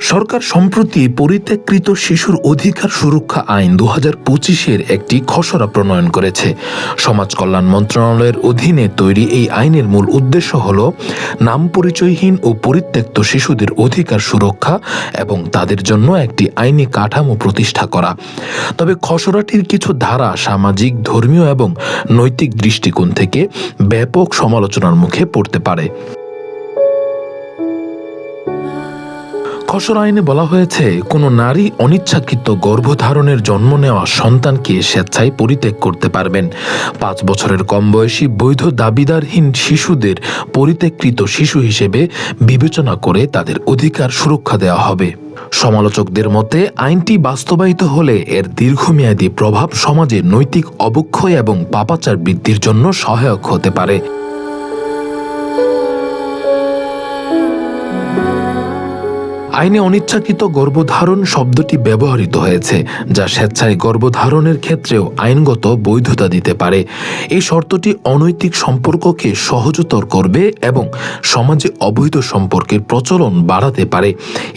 সরকার সম্প্রতি পরিত্যাগকৃত শিশুর অধিকার সুরক্ষা আইন দু হাজার পঁচিশের একটি খসড়া প্রণয়ন করেছে। সমাজ কল্যাণ মন্ত্রণালয়ের অধীনে তৈরি এই আইনের মূল উদ্দেশ্য হল নাম পরিচয়হীন ও পরিত্যক্ত শিশুদের অধিকার সুরক্ষা এবং তাদের জন্য একটি আইনি কাঠামো প্রতিষ্ঠা করা। তবে খসড়াটির কিছু ধারা সামাজিক, ধর্মীয় এবং নৈতিক দৃষ্টিকোণ থেকে ব্যাপক সমালোচনার মুখে পড়তে পারে। খসড়া আইনে বলা হয়েছে, কোনো নারী অনিচ্ছাকৃত গর্ভধারণের জন্ম নেওয়া সন্তানকে স্বেচ্ছায় পরিত্যাগ করতে পারবেন। পাঁচ বছরের কম বয়সী বৈধ দাবিদারহীন শিশুদের পরিত্যাগকৃত শিশু হিসেবে বিবেচনা করে তাদের অধিকার সুরক্ষা দেওয়া হবে। সমালোচকদের মতে, আইনটি বাস্তবায়িত হলে এর দীর্ঘমেয়াদী প্রভাব সমাজে নৈতিক অবক্ষয় এবং পাপাচার বৃদ্ধির জন্য সহায়ক হতে পারে। আইনে অনিচ্ছাকৃত গর্ভধারণ শব্দটি ব্যবহৃত হয়েছে, যা স্বেচ্ছায় গর্ভধারণের ক্ষেত্রেও আইনগত বৈধতা দিতে পারে। এই শর্তটি অনৈতিক সম্পর্ককে সহজতর করবে এবং সমাজে অবৈধ সম্পর্কের প্রচলন বাড়াতে পারে।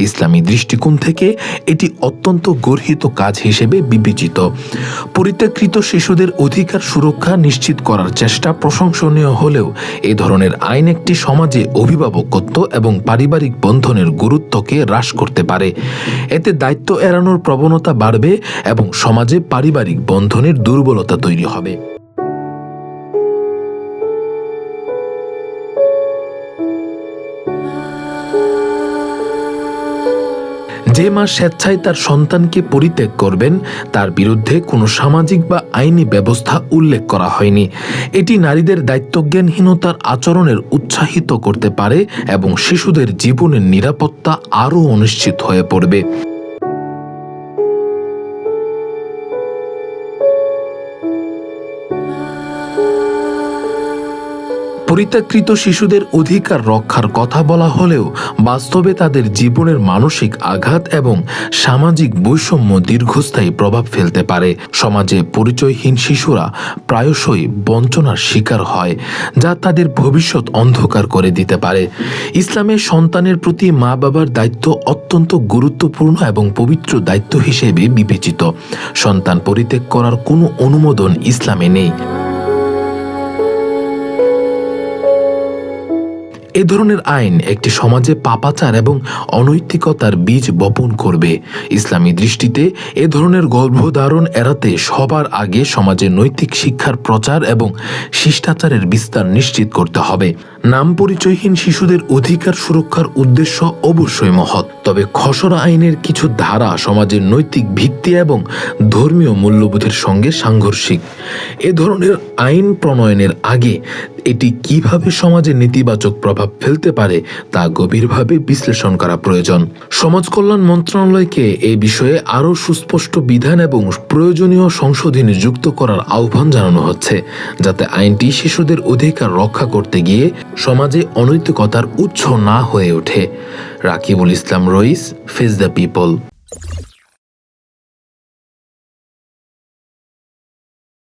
ইসলামী দৃষ্টিকোণ থেকে এটি অত্যন্ত গর্হিত কাজ হিসেবে বিবেচিত। পরিত্যাগকৃত শিশুদের অধিকার সুরক্ষা নিশ্চিত করার চেষ্টা প্রশংসনীয় হলেও এ ধরনের আইন একটি সমাজে অভিভাবকত্ব এবং পারিবারিক বন্ধনের গুরুত্বকে হ্রাস করতে পারে। এতে দায়িত্ব এড়ানোর প্রবণতা বাড়বে এবং সমাজে পারিবারিক বন্ধনের দুর্বলতা তৈরি হবে। যে মা স্বেচ্ছায় তার সন্তানকে পরিত্যাগ করবেন, তার বিরুদ্ধে কোনো সামাজিক বা আইনি ব্যবস্থা উল্লেখ করা হয়নি। এটি নারীদের দায়িত্বজ্ঞানহীনতার আচরণের উৎসাহিত করতে পারে এবং শিশুদের জীবনের নিরাপত্তা আরও অনিশ্চিত হয়ে পড়বে। পরিত্যাগকৃত শিশুদের অধিকার রক্ষার কথা বলা হলেও বাস্তবে তাদের জীবনের মানসিক আঘাত এবং সামাজিক বৈষম্য দীর্ঘস্থায়ী প্রভাব ফেলতে পারে। সমাজে পরিচয়হীন শিশুরা প্রায়শই বঞ্চনার শিকার হয়, যা তাদের ভবিষ্যৎ অন্ধকার করে দিতে পারে। ইসলামের সন্তানের প্রতি মা বাবার দায়িত্ব অত্যন্ত গুরুত্বপূর্ণ এবং পবিত্র দায়িত্ব হিসেবে বিবেচিত। সন্তান পরিত্যাগ করার কোনো অনুমোদন ইসলামে নেই। এ ধরনের আইন একটি সমাজে পাপাচার এবং অনৈতিকতার বীজ বপন করবে। ইসলামী দৃষ্টিতে এ ধরনের গর্ভধারণ এড়াতে সবার আগে সমাজে নৈতিক শিক্ষার প্রচার এবং শিষ্টাচারের বিস্তার নিশ্চিত করতে হবে। নাম পরিচয়হীন শিশুদের অধিকার সুরক্ষার উদ্দেশ্য অবশ্যই মহৎ। তবে খসড়া আইনের কিছু ধারা সমাজের নৈতিক ভিত্তি এবং ধর্মীয় মূল্যবোধের সঙ্গে সাংঘর্ষিক। এ ধরনের আইন প্রণয়নের আগে এটি কীভাবে সমাজে নেতিবাচক প্রভাব ফেলতে পারে তা গভীরভাবে বিশ্লেষণ করা প্রয়োজন। সমাজ কল্যাণ মন্ত্রণালয়কে এ বিষয়ে আরও সুস্পষ্ট বিধান এবং প্রয়োজনীয় সংশোধনী যুক্ত করার আহ্বান জানানো হচ্ছে, যাতে আইনটি শিশুদের অধিকার রক্ষা করতে গিয়ে সমাজে অনৈতিকতার উৎস না হয়ে ওঠে। Rakibul Islam Rais face the people